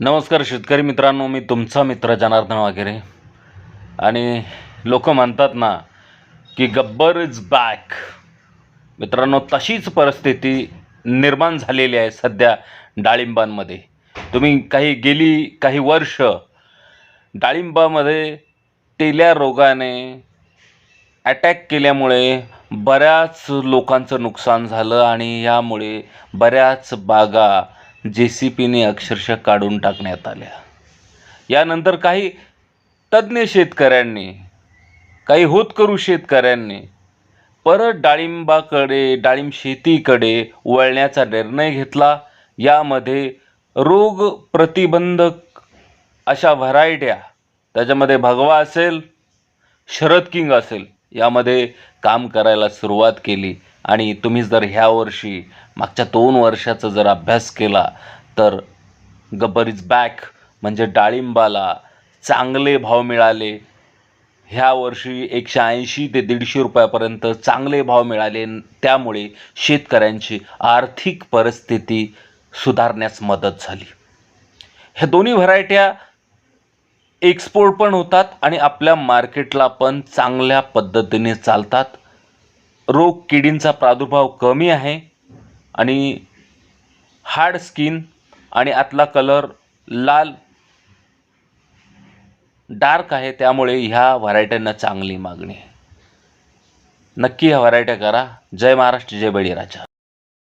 नमस्कार शेतकरी मित्रांनो मी तुमचा मित्र जनार्दन वगैरे आणि लोक म्हणतात ना की गब्बर इज बॅक मित्रांनो तशीच परिस्थिती निर्माण झालेली आहे सध्या डाळिंबांमध्ये. तुम्ही काही गेली काही वर्ष डाळिंबामध्ये तेल्या रोगाने अटॅक केल्यामुळे बऱ्याच लोकांचं नुकसान झालं आणि यामुळे बऱ्याच बागा जे सी पीने अक्षरशः काढून टाकण्यात आल्या. यानंतर काही तज्ज्ञ शेतकऱ्यांनी काही होतकरू शेतकऱ्यांनी परत डाळिंबाकडे डाळिंब शेतीकडे वळण्याचा निर्णय घेतला. यामध्ये रोग प्रतिबंधक अशा व्हरायट्या त्याच्यामध्ये भगवा असेल शरद किंग असेल यामध्ये काम करायला सुरुवात केली. आणि तुम्ही जर ह्या वर्षी मागच्या दोन वर्षाचा जर अभ्यास केला तर गब्बर इज बॅक म्हणजे डाळिंबाला चांगले भाव मिळाले. ह्या वर्षी एकशे ऐंशी ते दीडशे रुपयापर्यंत चांगले भाव मिळाले. त्यामुळे शेतकऱ्यांची आर्थिक परिस्थिती सुधारण्यास मदत झाली. ह्या दोन्ही व्हरायट्या एक्सपोर्ट पण होतात आणि आपल्या मार्केटला पण चांगल्या पद्धतीने चालतात. रोग किडींचा प्रादुर्भाव कमी आहे आणि हार्ड स्किन आणि आतला कलर लाल डार्क आहे त्यामुळे ह्या व्हरायट्यांना चांगली मागणी आहे. नक्की ह्या व्हरायट्या करा. जय महाराष्ट्र जय बळीराजा.